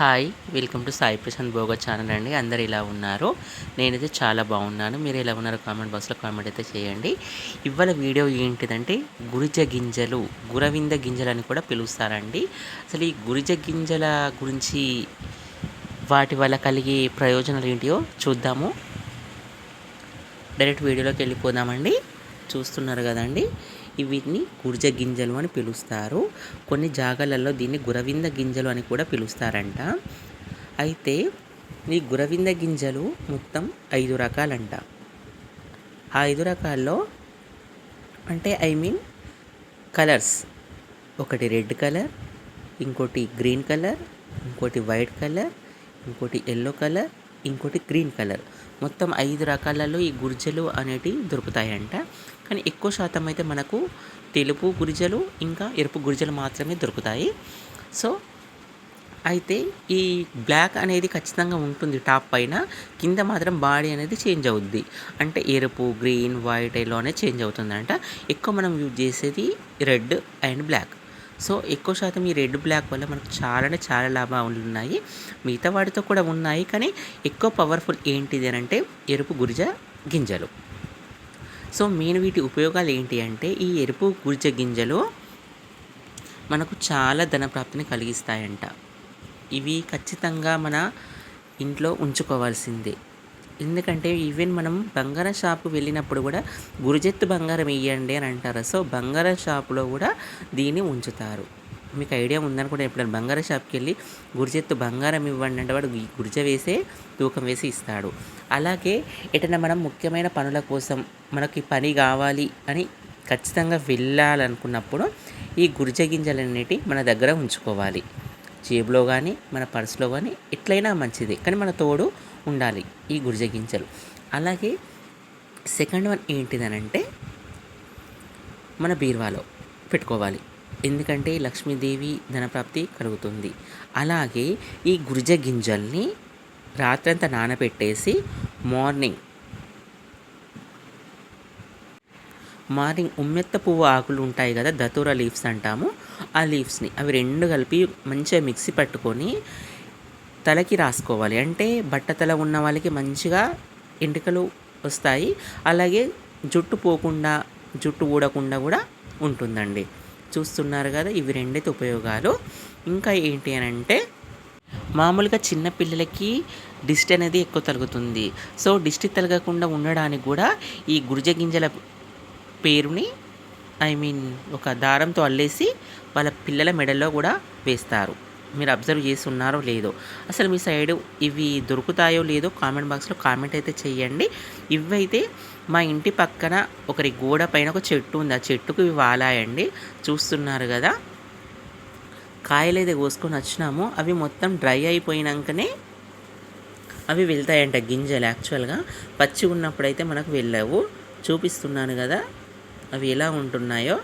Hi welcome to Sai Prashanth Bhoga channel అండి. అందరు ఇలా ఉన్నారు? నేనైతే చాలా బాగున్నాను. మీరు ఎలా ఉన్నారో కామెంట్ బాక్స్లో కామెంట్ అయితే చేయండి. ఇవాళ వీడియో ఏంటిదంటే గురిజ గింజలు గురవింద గింజలు అని కూడా పిలుస్తారండి. అసలు ఈ గురిజ గింజల గురించి వాటి వల్ల కలిగే ప్రయోజనాలు ఏంటియో చూద్దాము. డైరెక్ట్ వీడియోలోకి వెళ్ళిపోదామండి. చూస్తున్నారు కదండి. వీటిని గుర్జ గింజలు అని పిలుస్తారు. కొన్ని జాగాలలో దీన్ని గురవింద గింజలు అని కూడా పిలుస్తారంట. అయితే ఈ గురవింద గింజలు మొత్తం ఐదు రకాలంట. ఆ ఐదు రకాల్లో అంటే ఐ మీన్ కలర్స్. ఒకటి రెడ్ కలర్ ఇంకోటి గ్రీన్ కలర్ ఇంకోటి వైట్ కలర్ ఇంకోటి ఎల్లో కలర్ ఇంకోటి గ్రీన్ కలర్. మొత్తం ఐదు రకాలలో ఈ గురిజలు అనేటివి దొరుకుతాయంట. కానీ ఎక్కువ శాతం అయితే మనకు తెలుపు గురిజలు ఇంకా ఎరుపు గురిజలు మాత్రమే దొరుకుతాయి. సో అయితే ఈ బ్లాక్ అనేది ఖచ్చితంగా ఉంటుంది టాప్ పైన. కింద మాత్రం బాడీ అనేది చేంజ్ అవుద్ది. అంటే ఎరుపు గ్రీన్ వైట్ ఎల్లో అనేది చేంజ్ అవుతుందంట. ఎక్కువ మనం యూజ్ చేసేది రెడ్ అండ్ బ్లాక్. సో ఎక్కువ శాతం ఈ రెడ్ బ్లాక్ వల్ల మనకు చాలా అంటే చాలా లాభాలు ఉన్నాయి. మిగతా వాటితో కూడా ఉన్నాయి. కానీ ఎక్కువ పవర్ఫుల్ ఏంటిది అని అంటే ఎరుపు గురిజ గింజలు. సో మెయిన్ వీటి ఉపయోగాలు ఏంటి అంటే ఈ ఎరుపు గురిజ గింజలు మనకు చాలా ధనప్రాప్తిని కలిగిస్తాయంట. ఇవి ఖచ్చితంగా మన ఇంట్లో ఉంచుకోవాల్సిందే. ఎందుకంటే ఈవెన్ మనం బంగారం షాప్కి వెళ్ళినప్పుడు కూడా గురుజెత్తు బంగారం ఇవ్వండి అని అంటారు. సో బంగారం షాపులో కూడా దీన్ని ఉంచుతారు. మీకు ఐడియా ఉందనుకుంటే ఎప్పుడైనా బంగారం షాప్కి వెళ్ళి గురిజెత్తు బంగారం ఇవ్వండి అంటే వాడు గురిజ వేసే తూకం వేసి ఇస్తాడు. అలాగే ఎటైనా మనం ముఖ్యమైన పనుల కోసం మనకి పని కావాలి అని ఖచ్చితంగా వెళ్ళాలనుకున్నప్పుడు ఈ గురిజ గింజలు మన దగ్గర ఉంచుకోవాలి. జేబులో కానీ మన పర్సులో కానీ ఎట్లయినా మంచిది. కానీ మన తోడు ఉండాలి ఈ గురిజ గింజలు అలాగే సెకండ్ వన్ ఏంటిదనంటే మన బీరువాలో పెట్టుకోవాలి. ఎందుకంటే లక్ష్మీదేవి ధనప్రాప్తి కలుగుతుంది. అలాగే ఈ గురిజ గింజల్ని రాత్రంతా నానబెట్టేసి మార్నింగ్ మార్నింగ్ ఉమ్మెత్త పువ్వు ఆకులు ఉంటాయి కదా దతూర లీవ్స్ అంటాము. ఆ లీవ్స్ని అవి రెండు కలిపి మంచిగా మిక్సీ పట్టుకొని తలకి రాసుకోవాలి. అంటే బట్టతల ఉన్న వాళ్ళకి మంచిగా ఎంటికలు వస్తాయి. అలాగే జుట్టు పోకుండా జుట్టు ఊడకుండా కూడా ఉంటుందండి. చూస్తున్నారు కదా ఇవి రెండైతే ఉపయోగాలు. ఇంకా ఏంటి అని అంటే మామూలుగా చిన్న పిల్లలకి దిష్టి అనేది ఎక్కువ తలుగుతుంది. సో దిష్టి తలగకుండా ఉండడానికి కూడా ఈ గురిజ గింజల పేరుని ఐ మీన్ ఒక దారంతో అల్లేసి వాళ్ళ పిల్లల మెడలో కూడా వేస్తారు. మీరు అబ్జర్వ్ చేసి ఉన్నారో లేదో. అసలు మీ సైడ్ ఇవి దొరుకుతాయో లేదో కామెంట్ బాక్స్లో కామెంట్ అయితే చేయండి. ఇవైతే మా ఇంటి పక్కన ఒకరి గోడ పైన ఒక చెట్టు ఉంది. ఆ చెట్టుకు ఇవి వాలాయండి. చూస్తున్నారు కదా. కాయలు అయితే కోసుకొని వచ్చినాము. అవి మొత్తం డ్రై అయిపోయినాకనే అవి వెళ్తాయంట గింజలు యాక్చువల్గా. పచ్చి ఉన్నప్పుడైతే మనకు వెళ్ళవు. చూపిస్తున్నాను కదా. అవి ఎలా ఉంటున్నాయో.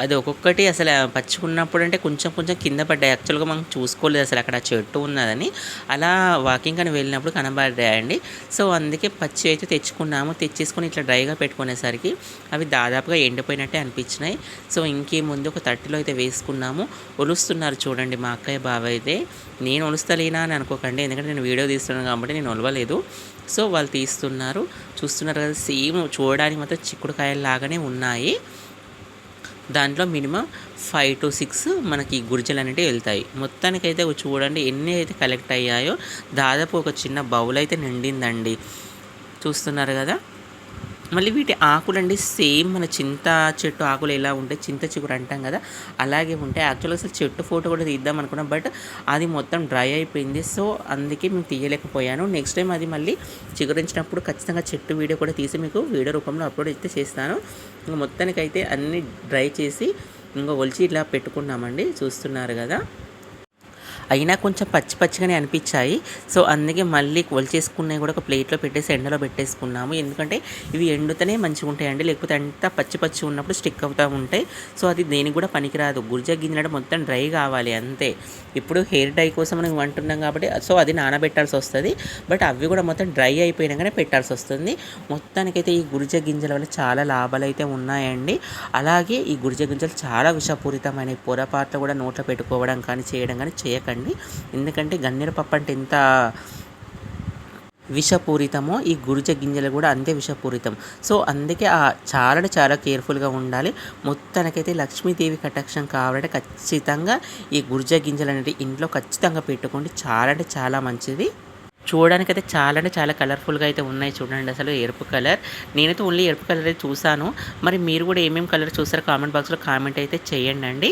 అది ఒక్కొక్కటి అసలు పచ్చుకున్నప్పుడు అంటే కొంచెం కొంచెం కింద పడ్డాయి. యాక్చువల్గా మనం చూసుకోలేదు అసలు అక్కడ చెట్టు ఉన్నదని. అలా వాకింగ్ అని వెళ్ళినప్పుడు కనబడ్డాయండి. సో అందుకే పచ్చి అయితే తెచ్చుకున్నాము. తెచ్చేసుకొని ఇట్లా డ్రైగా పెట్టుకునేసరికి అవి దాదాపుగా ఎండిపోయినట్టే అనిపించినాయి. సో ఇంకేముందు? ఒక తట్టిలో అయితే వేసుకున్నాము. ఒలుస్తున్నారు చూడండి మా అక్కయ్య బాబాయ్ అయితే. నేను ఒలుస్తలేనా అని అనుకోకండి. ఎందుకంటే నేను వీడియో తీస్తున్నాను కాబట్టి నేను ఒలవలేదు. సో వాళ్ళు తీస్తున్నారు. చూస్తున్నారు కదా సేమ్ చూడడానికి మాత్రం చిక్కుడుకాయలు లాగానే ఉన్నాయి. దాంట్లో మినిమం ఫైవ్ టు సిక్స్ మనకి గురిజలు అనేవి వెళ్తాయి. మొత్తానికైతే చూడండి ఎన్ని అయితే కలెక్ట్ అయ్యాయో దాదాపు ఒక చిన్న బౌల్ అయితే నిండిందండి. చూస్తున్నారు కదా? మళ్ళీ వీటి ఆకులండి సేమ్ మన చింత చెట్టు ఆకులు ఎలా ఉంటాయి చింత చిగురు అంటాం కదా అలాగే ఉంటాయి. యాక్చువల్గా అసలు చెట్టు ఫోటో కూడా తీద్దాం అనుకున్నాం బట్ అది మొత్తం డ్రై అయిపోయింది. సో అందుకే మేము తీయలేకపోయాను. నెక్స్ట్ టైం అది మళ్ళీ చిగురించినప్పుడు ఖచ్చితంగా చెట్టు వీడియో కూడా తీసి మీకు వీడియో రూపంలో అప్లోడ్ అయితే చేస్తాను. ఇంకా మొత్తానికైతే అన్నీ డ్రై చేసి ఇంకా ఒలిచి ఇట్లా పెట్టుకున్నామండి. చూస్తున్నారు కదా. అయినా కొంచెం పచ్చి పచ్చిగానే అనిపించాయి. సో అందుకే మళ్ళీ కొలిచేసుకున్నవి కూడా ఒక ప్లేట్లో పెట్టేసి ఎండలో పెట్టేసుకున్నాము. ఎందుకంటే ఇవి ఎండుతనే మంచిగా ఉంటాయండి. లేకపోతే అంతా పచ్చి పచ్చి ఉన్నప్పుడు స్టిక్ అవుతూ ఉంటాయి. సో అది దేనికి కూడా పనికిరాదు. గుర్జ గింజలు మొత్తం డ్రై కావాలి అంతే. ఇప్పుడు హెయిర్ డై కోసం మనం అంటున్నాం కాబట్టి సో అది నానబెట్టాల్సి వస్తుంది. బట్ అవి కూడా మొత్తం డ్రై అయిపోయినాకనే పెట్టాల్సి వస్తుంది. మొత్తానికైతే ఈ గురిజ గింజల వల్ల చాలా లాభాలు అయితే ఉన్నాయండి. అలాగే ఈ గురిజ గింజలు చాలా విషపూరితమైన పొరపాట్లు కూడా నోట్లో పెట్టుకోవడం కానీ చేయడం కానీ చేయకండి. ఎందుకంటే గన్నేరు పప్పు అంటే ఎంత విషపూరితమో ఈ గురిజ గింజలు కూడా అంతే విషపూరితం. సో అందుకే ఆ చాలా చాలా కేర్ఫుల్గా ఉండాలి. మొత్తానికైతే లక్ష్మీదేవి కటాక్షం కావాలంటే ఖచ్చితంగా ఈ గురిజ గింజలు అనేది ఇంట్లో ఖచ్చితంగా పెట్టుకోండి. చాలా అంటే చాలా మంచిది. చూడడానికి అయితే చాలా అంటే చాలా కలర్ఫుల్గా అయితే ఉన్నాయి చూడండి అసలు ఎరుపు కలర్. నేనైతే ఓన్లీ ఎరుపు కలర్ అయితే చూసాను. మరి మీరు కూడా ఏమేమి కలర్ చూసారో కామెంట్ బాక్స్లో కామెంట్ అయితే చేయండి అండి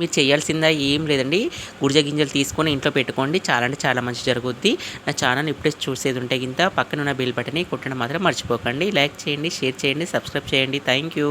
మీరు చేయాల్సిందా ఏం లేదండి. గుడిజ గింజలు తీసుకొని ఇంట్లో పెట్టుకోండి. చాలా అంటే చాలా మంచి జరుగుద్ది. నా ఛానల్ ఇప్పుడే చూసేది ఉంటే గింత పక్కన ఉన్న బెల్ బటన్ని కొట్టడం మాత్రం మర్చిపోకండి. లైక్ చేయండి షేర్ చేయండి సబ్స్క్రైబ్ చేయండి. Thank you.